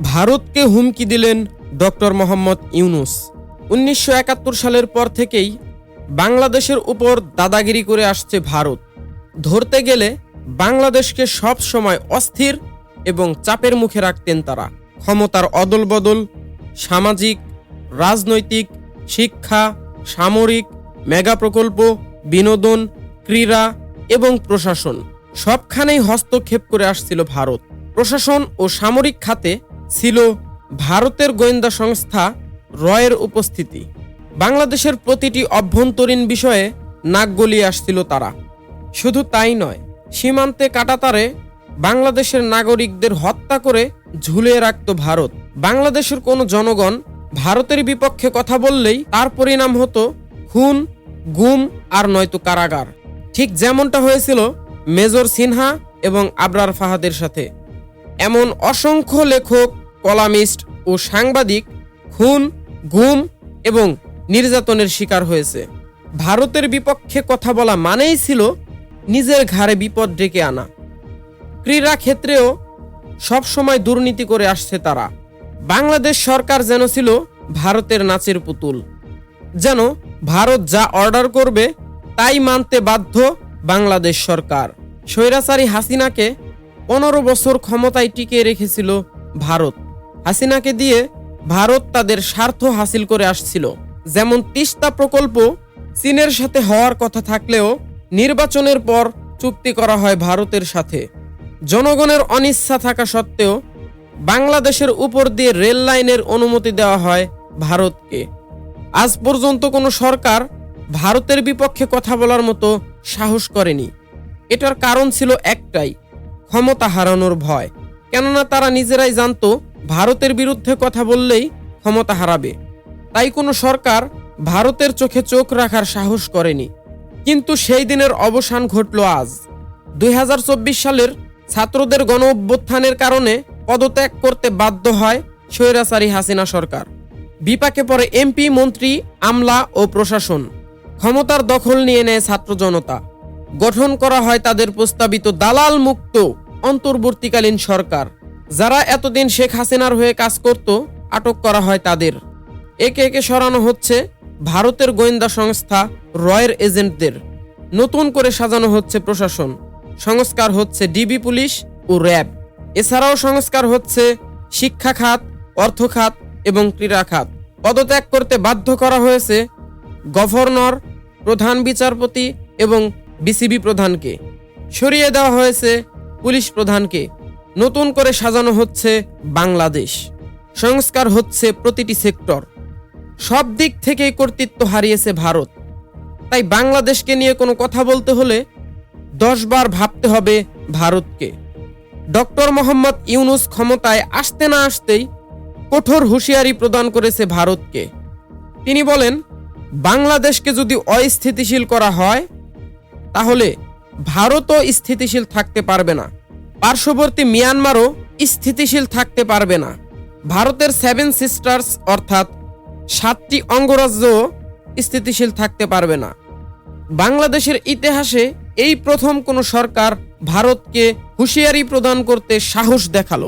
ভারতকে হুমকি দিলেন ডক্টর মোহাম্মদ ইউনুস। উনিশশো একাত্তর সালের পর থেকেই বাংলাদেশের উপর দাদাগিরি করে আসছে ভারত। ধরতে গেলে বাংলাদেশকে সব সময় অস্থির এবং চাপের মুখে রাখতেন তারা। ক্ষমতার অদলবদল, সামাজিক, রাজনৈতিক, শিক্ষা, সামরিক, মেগা প্রকল্প, বিনোদন, ক্রীড়া এবং প্রশাসন সবখানেই হস্তক্ষেপ করে আসছিল ভারত। প্রশাসন ও সামরিক খাতে ছিল ভারতের গোয়েন্দা সংস্থা রয়ের উপস্থিতি। বাংলাদেশের প্রতিটি অভ্যন্তরীণ বিষয়ে নাক গলিয়ে আসছিল তারা। শুধু তাই নয়, সীমান্তে কাটাতারে বাংলাদেশের নাগরিকদের হত্যা করে ঝুলিয়ে রাখত ভারত। বাংলাদেশের কোনো জনগণ ভারতের বিপক্ষে কথা বললেই তার পরিণাম হতো খুন, গুম আর নয়তো কারাগার। ঠিক যেমনটা হয়েছিল মেজর সিনহা এবং আবরার ফাহাদের সাথে। এমন অসংখ্য লেখক, কলামিস্ট ও সাংবাদিক খুন, গুম এবং নির্যাতনের শিকার হয়েছে। ভারতের বিপক্ষে কথা বলা মানেই ছিল নিজের ঘাড়ে বিপদ ডেকে আনা। ক্রীড়া ক্ষেত্রেও সবসময় দুর্নীতি করে আসছে তারা। বাংলাদেশ সরকার যেন ছিল ভারতের নাচের পুতুল। যেন ভারত যা অর্ডার করবে তাই মানতে বাধ্য বাংলাদেশ সরকার। স্বৈরাচারী হাসিনাকে পনেরো বছর ক্ষমতায় টিকিয়ে রেখেছিল ভারত। হাসিনাকে দিয়ে ভারত তাদের স্বার্থ হাসিল করে আসছিল। যেমন তিস্তা প্রকল্প চীনের সাথে হওয়ার কথা থাকলেও নির্বাচনের পর চুক্তি করা হয় ভারতের সাথে। জনগণের অনিচ্ছা থাকা সত্ত্বেও বাংলাদেশের উপর দিয়ে রেল লাইনের অনুমতি দেওয়া হয় ভারতকে। আজ পর্যন্ত কোনো সরকার ভারতের বিপক্ষে কথা বলার মতো সাহস করেনি। এটার কারণ ছিল একটাই ক্ষমতা হারানোর ভয়। কেননা তারা নিজেরাই জানত, ভারতের বিরুদ্ধে কথা বললেই ক্ষমতা হারাবে। তাই কোনো সরকার ভারতের চোখে চোখ রাখার সাহস করেনি। কিন্তু সেই দিনের অবসান ঘটল আজ। দুই হাজার চব্বিশ সালের ছাত্রদের গণ অভ্যুত্থানের কারণে পদত্যাগ করতে বাধ্য হয় স্বৈরাচারী হাসিনা সরকার। বিপাকে পড়ে এমপি, মন্ত্রী, আমলা ও প্রশাসন। ক্ষমতার দখল নিয়ে নেয় ছাত্র জনতা। গঠন করা হয় তাদের প্রস্তাবিত দালাল মুক্ত অন্তর্বর্তীকালীন সরকার। যারা এতদিন শেখ হাসিনার হয়ে কাজ করত, আটক করা হয় তাদের। একে একে সরানো হচ্ছে ভারতের গোয়েন্দা সংস্থা রয়ের এজেন্টদের। নতুন করে সাজানো হচ্ছে প্রশাসন। সংস্কার হচ্ছে ডিবি পুলিশ ও র্যাব। এছাড়াও সংস্কার হচ্ছে শিক্ষা খাত, অর্থ খাত এবং ক্রীড়া খাত। পদত্যাগ করতে বাধ্য করা হয়েছে গভর্নর, প্রধান বিচারপতি এবং বিসিবি প্রধানকে। সরিয়ে দেওয়া হয়েছে পুলিশ প্রধানকে। নতুন করে সাজানো হচ্ছে বাংলাদেশ। সংস্কার হচ্ছে প্রতিটি সেক্টর। সব দিক থেকেই কর্তৃত্ব হারিয়েছে ভারত। তাই বাংলাদেশকে নিয়ে কোনো কথা বলতে হলে দশবার ভাবতে হবে ভারতকে। ডক্টর মোহাম্মদ ইউনুস ক্ষমতায় আসতে না আসতেই কঠোর হুঁশিয়ারি প্রদান করেছে ভারতকে। তিনি বলেন, বাংলাদেশকে যদি অস্থিতিশীল করা হয় তাহলে ভারতও স্থিতিশীল থাকতে পারবে না। পার্শ্ববর্তী মিয়ানমারও স্থিতিশীল থাকতে পারবে না। ভারতের সেভেন সিস্টার্স অর্থাৎ সাতটি অঙ্গরাজ্যও স্থিতিশীল থাকতে পারবে না। বাংলাদেশের ইতিহাসে এই প্রথম কোনো সরকার ভারতকে হুঁশিয়ারি প্রদান করতে সাহস দেখাল।